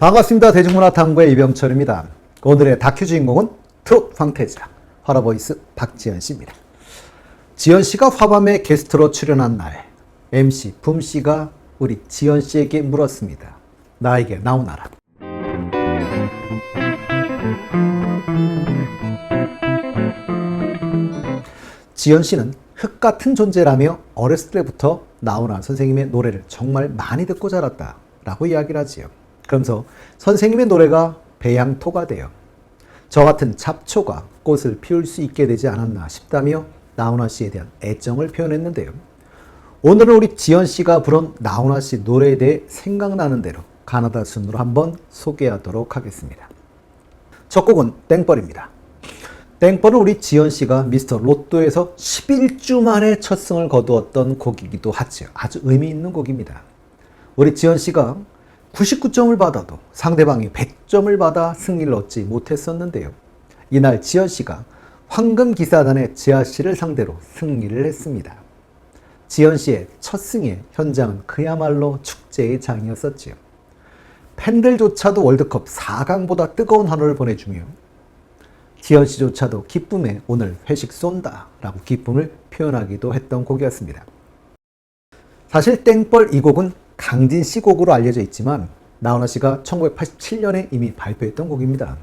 반갑습니다. 대중문화탐구의 이병철입니다. 오늘의 다큐 주인공은 트롯 황태자 화라보이스 박지현 씨입니다. 지현 씨가 화밤에 게스트로 출연한 날 MC 붐 씨가 우리 지현 씨에게 물었습니다. 나에게 나오나라. 지현 씨는 흙 같은 존재라며 어렸을 때부터 나훈아 선생님의 노래를 정말 많이 듣고 자랐다라고 이야기를 하지요. 그러면서 선생님의 노래가 배양토가 되어 저 같은 잡초가 꽃을 피울 수 있게 되지 않았나 싶다며 나훈아 씨에 대한 애정을 표현했는데요. 오늘은 우리 지연 씨가 부른 나훈아 씨 노래에 대해 생각나는 대로 가나다 순으로 한번 소개하도록 하겠습니다. 첫 곡은 땡벌입니다. 땡벌은 우리 지연 씨가 미스터 로또에서 11주 만에 첫 승을 거두었던 곡이기도 하죠. 아주 의미 있는 곡입니다. 우리 지연 씨가 99점을 받아도 상대방이 100점을 받아 승리를 얻지 못했었는데요. 이날 지연 씨가 황금 기사단의 지아 씨를 상대로 승리를 했습니다. 지연 씨의 첫 승에 현장은 그야말로 축제의 장이었었지요. 팬들조차도 월드컵 4강보다 뜨거운 환호를 보내주며 지연 씨조차도 기쁨에 오늘 회식 쏜다 라고 기쁨을 표현하기도 했던 곡이었습니다. 사실 땡벌 이 곡은 강진 씨 곡으로 알려져 있지만 나훈아 씨가 1987년에 이미 발표했던 곡입니다.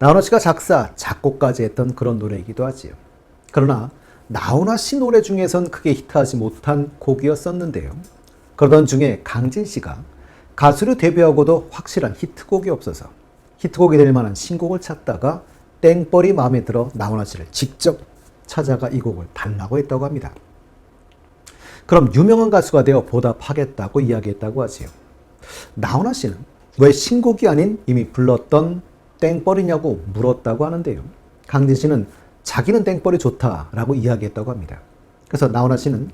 나훈아 씨가 작사, 작곡까지 했던 그런 노래이기도 하지요. 그러나 나훈아 씨 노래 중에선 크게 히트하지 못한 곡이었었는데요. 그러던 중에 강진 씨가 가수로 데뷔하고도 확실한 히트곡이 없어서 히트곡이 될 만한 신곡을 찾다가 땡벌이 마음에 들어 나훈아 씨를 직접 찾아가 이 곡을 달라고 했다고 합니다. 그럼 유명한 가수가 되어 보답하겠다고 이야기했다고 하지요. 나훈아 씨는 왜 신곡이 아닌 이미 불렀던 땡벌이냐고 물었다고 하는데요. 강진 씨는 자기는 땡벌이 좋다라고 이야기했다고 합니다. 그래서 나훈아 씨는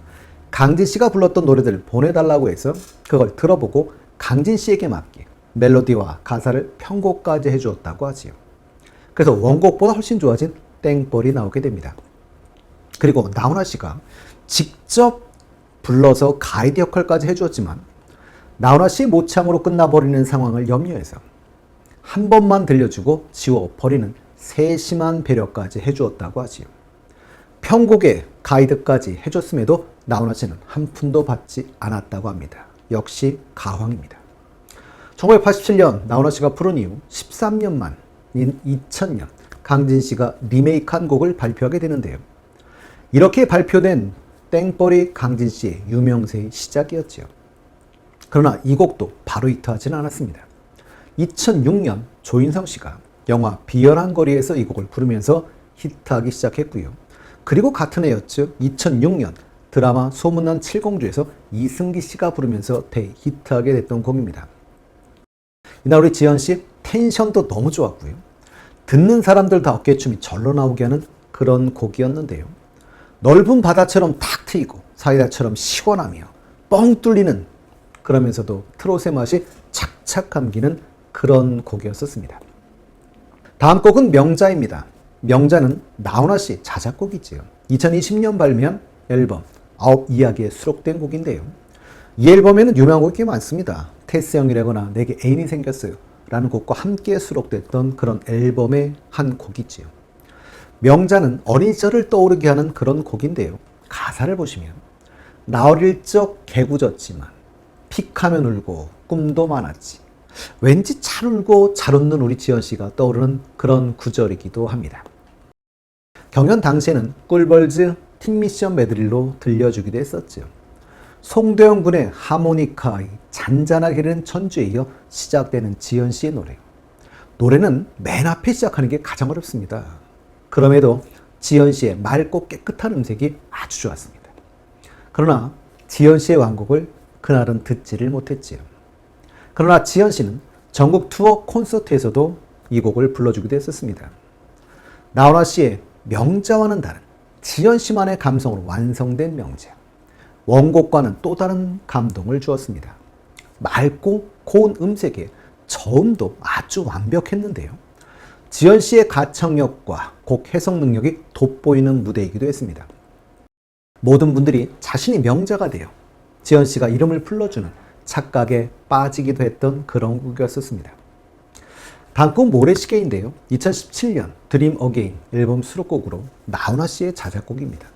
강진 씨가 불렀던 노래들을 보내달라고 해서 그걸 들어보고 강진 씨에게 맞게 멜로디와 가사를 편곡까지 해주었다고 하지요. 그래서 원곡보다 훨씬 좋아진 땡벌이 나오게 됩니다. 그리고 나훈아 씨가 직접 불러서 가이드 역할까지 해주었지만 나훈아 씨의 모창으로 끝나버리는 상황을 염려해서 한 번만 들려주고 지워버리는 세심한 배려까지 해주었다고 하지요. 편곡에 가이드까지 해줬음에도 나훈아 씨는 한 푼도 받지 않았다고 합니다. 역시 가황입니다. 1987년 나훈아 씨가 부른 이후 13년 만인 2000년 강진 씨가 리메이크한 곡을 발표하게 되는데요. 이렇게 발표된 땡벌이 강진 씨의 유명세의 시작이었지요. 그러나 이 곡도 바로 히트하지는 않았습니다. 2006년 조인성 씨가 영화 비열한 거리에서 이 곡을 부르면서 히트하기 시작했고요. 그리고 같은 해였죠. 2006년 드라마 소문난 칠공주에서 이승기 씨가 부르면서 대히트하게 됐던 곡입니다. 이날 우리 지현 씨 텐션도 너무 좋았고요. 듣는 사람들 다 어깨춤이 절로 나오게 하는 그런 곡이었는데요. 넓은 바다처럼 탁 트이고 사이다처럼 시원하며 뻥 뚫리는 그러면서도 트롯의 맛이 착착 감기는 그런 곡이었었습니다. 다음 곡은 명자입니다. 명자는 나훈아 씨 자작곡이지요. 2020년 발매한 앨범 아홉 이야기에 수록된 곡인데요. 이 앨범에는 유명한 곡이 많습니다. 테스 형이라거나 내게 애인이 생겼어요. 라는 곡과 함께 수록됐던 그런 앨범의 한 곡이지요. 명자는 어린 시절을 떠오르게 하는 그런 곡인데요. 가사를 보시면 나 어릴 적 개구졌지만 픽하면 울고 꿈도 많았지. 왠지 잘 울고 잘 웃는 우리 지연 씨가 떠오르는 그런 구절이기도 합니다. 경연 당시에는 꿀벌즈 팀미션 메들리로 들려주기도 했었죠. 송도영 군의 하모니카의 잔잔하게 흐르는 천주에 이어 시작되는 지연 씨의 노래. 노래는 맨 앞에 시작하는 게 가장 어렵습니다. 그럼에도 지연 씨의 맑고 깨끗한 음색이 아주 좋았습니다. 그러나 지연 씨의 완곡을 그날은 듣지를 못했지요. 그러나 지연 씨는 전국 투어 콘서트에서도 이 곡을 불러주기도 했었습니다. 나훈아 씨의 명자와는 다른 지연 씨만의 감성으로 완성된 명자. 원곡과는 또 다른 감동을 주었습니다. 맑고 고운 음색에 저음도 아주 완벽했는데요. 지연 씨의 가창력과 곡 해석 능력이 돋보이는 무대이기도 했습니다. 모든 분들이 자신이 명자가 되어 지연 씨가 이름을 불러주는 착각에 빠지기도 했던 그런 곡이었었습니다. 다음 곡 모래시계인데요. 2017년 드림 어게인 앨범 수록곡으로 나훈아 씨의 자작곡입니다.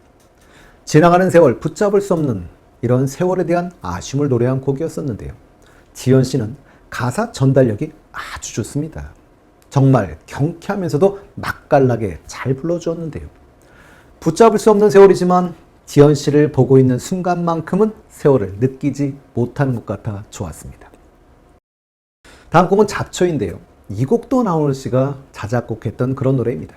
지나가는 세월 붙잡을 수 없는 이런 세월에 대한 아쉬움을 노래한 곡이었었는데요. 지연 씨는 가사 전달력이 아주 좋습니다. 정말 경쾌하면서도 맛깔나게 잘 불러주었는데요. 붙잡을 수 없는 세월이지만 지연 씨를 보고 있는 순간만큼은 세월을 느끼지 못하는 것 같아 좋았습니다. 다음 곡은 잡초인데요. 이 곡도 나훈아 씨가 자작곡했던 그런 노래입니다.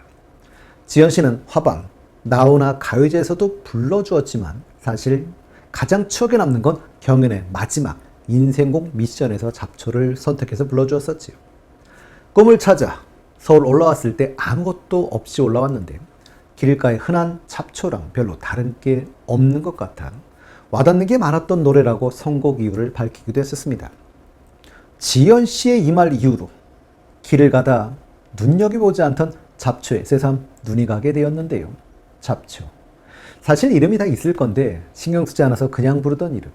지연 씨는 화방, 나훈아 가요제에서도 불러주었지만 사실 가장 추억에 남는 건 경연의 마지막 인생곡 미션에서 잡초를 선택해서 불러주었었지요. 꿈을 찾아 서울 올라왔을 때 아무것도 없이 올라왔는데 길가에 흔한 잡초랑 별로 다른 게 없는 것 같아 와닿는 게 많았던 노래라고 선곡 이유를 밝히기도 했었습니다. 지연 씨의 이 말 이후로 길을 가다 눈여겨보지 않던 잡초에 새삼 눈이 가게 되었는데요. 잡초. 사실 이름이 다 있을 건데 신경 쓰지 않아서 그냥 부르던 이름.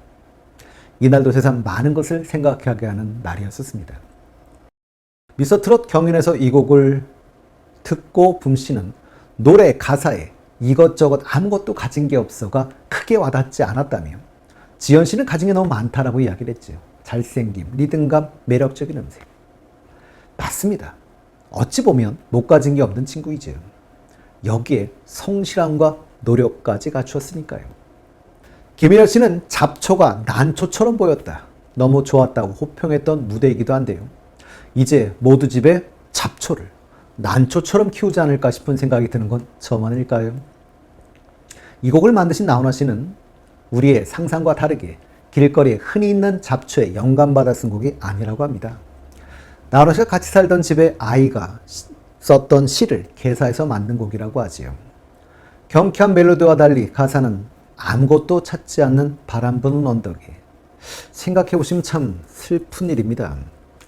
이날도 새삼 많은 것을 생각하게 하는 날이었었습니다. 미스터 트롯 경연에서 이 곡을 듣고 붐 씨는 노래 가사에 이것저것 아무것도 가진 게 없어가 크게 와닿지 않았다며 지연 씨는 가진 게 너무 많다라고 이야기를 했죠. 잘생김, 리듬감, 매력적인 음색. 맞습니다. 어찌 보면 못 가진 게 없는 친구이죠. 여기에 성실함과 노력까지 갖추었으니까요. 김일열 씨는 잡초가 난초처럼 보였다. 너무 좋았다고 호평했던 무대이기도 한데요. 이제 모두 집에 잡초를 난초처럼 키우지 않을까 싶은 생각이 드는 건 저만일까요? 이 곡을 만드신 나훈아 씨는 우리의 상상과 다르게 길거리에 흔히 있는 잡초에 영감받아 쓴 곡이 아니라고 합니다. 나훈아 씨가 같이 살던 집에 아이가 썼던 시를 개사해서 만든 곡이라고 하지요. 경쾌한 멜로디와 달리 가사는 아무것도 찾지 않는 바람 부는 언덕에 생각해 보시면 참 슬픈 일입니다.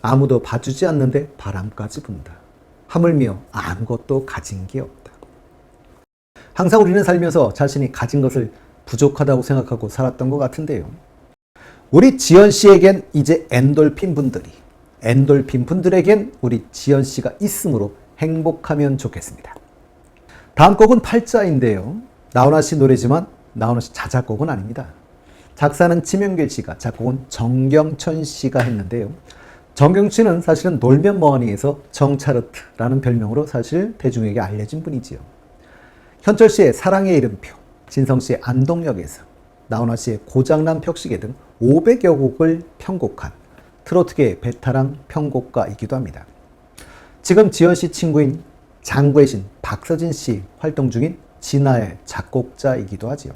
아무도 봐주지 않는데 바람까지 분다. 하물며 아무것도 가진 게 없다. 항상 우리는 살면서 자신이 가진 것을 부족하다고 생각하고 살았던 것 같은데요. 우리 지연 씨에겐 이제 엔돌핀 분들이, 엔돌핀 분들에겐 우리 지연 씨가 있으므로 행복하면 좋겠습니다. 다음 곡은 팔자인데요. 나훈아 씨 노래지만 나훈아 씨 자작곡은 아닙니다. 작사는 지명길 씨가, 작곡은 정경천 씨가 했는데요. 정경춘은 사실은 놀면 뭐하니에서 정차르트라는 별명으로 사실 대중에게 알려진 분이지요. 현철 씨의 사랑의 이름표, 진성 씨의 안동역에서, 나훈아 씨의 고장난 벽시계 등 500여 곡을 편곡한 트로트계의 베테랑 편곡가이기도 합니다. 지금 지연 씨 친구인 장구의 신 박서진 씨 활동 중인 진아의 작곡자이기도 하지요.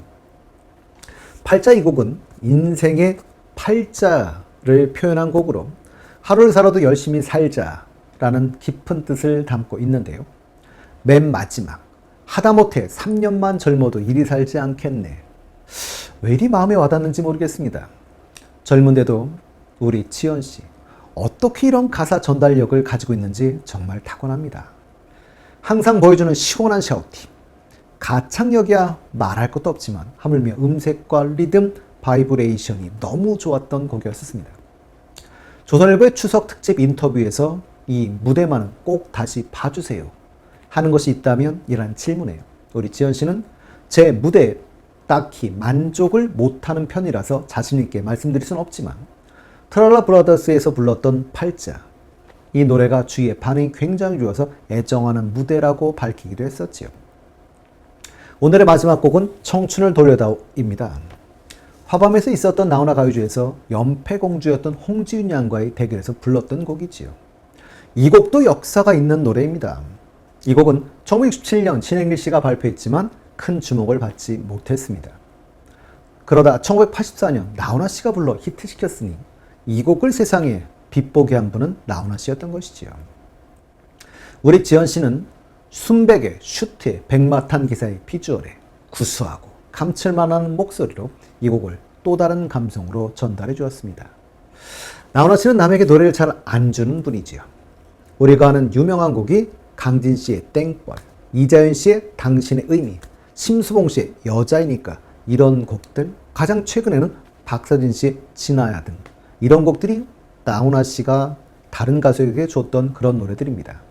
팔자 이 곡은 인생의 팔자를 표현한 곡으로 하루를 살아도 열심히 살자라는 깊은 뜻을 담고 있는데요. 맨 마지막 하다못해 3년만 젊어도 이리 살지 않겠네. 왜 이리 마음에 와닿는지 모르겠습니다. 젊은데도 우리 지연 씨 어떻게 이런 가사 전달력을 가지고 있는지 정말 타고납니다. 항상 보여주는 시원한 샤우팅. 가창력이야 말할 것도 없지만 하물며 음색과 리듬, 바이브레이션이 너무 좋았던 곡이었습니다. 조선일보의 추석 특집 인터뷰에서 이 무대만은 꼭 다시 봐주세요. 하는 것이 있다면 이란 질문에요. 우리 지연 씨는 제 무대 딱히 만족을 못하는 편이라서 자신있게 말씀드릴 수는 없지만 트랄라 브라더스에서 불렀던 팔자 이 노래가 주위에 반응이 굉장히 좋아서 애정하는 무대라고 밝히기도 했었지요. 오늘의 마지막 곡은 청춘을 돌려다오입니다. 화밤에서 있었던 나훈아 가요제에서 연패공주였던 홍지윤 양과의 대결에서 불렀던 곡이지요. 이 곡도 역사가 있는 노래입니다. 이 곡은 1967년 신행길 씨가 발표했지만 큰 주목을 받지 못했습니다. 그러다 1984년 나훈아 씨가 불러 히트시켰으니 이 곡을 세상에 빛보게 한 분은 나훈아 씨였던 것이지요. 우리 지연 씨는 순백의 슈트의 백마탄 기사의 비주얼에 구수하고 감칠만한 목소리로 이 곡을 또 다른 감성으로 전달해 주었습니다. 나훈아 씨는 남에게 노래를 잘 안 주는 분이지요. 우리가 아는 유명한 곡이 강진 씨의 땡벌, 이자연 씨의 당신의 의미, 심수봉 씨의 여자이니까 이런 곡들, 가장 최근에는 박서진 씨의 진아야 등 이런 곡들이 나훈아 씨가 다른 가수에게 줬던 그런 노래들입니다.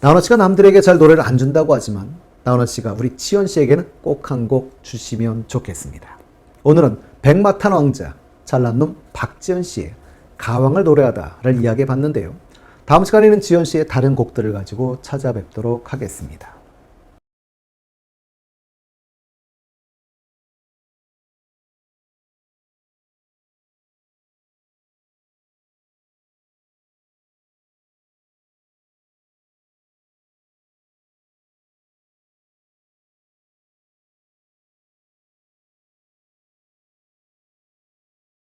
나훈아 씨가 남들에게 잘 노래를 안 준다고 하지만 나훈아 씨가 우리 치현 씨에게는 꼭 한 곡 주시면 좋겠습니다. 오늘은 백마탄 왕자 잘난 놈 박지현 씨의 가왕을 노래하다를 이야기해 봤는데요. 다음 시간에는 지현 씨의 다른 곡들을 가지고 찾아뵙도록 하겠습니다.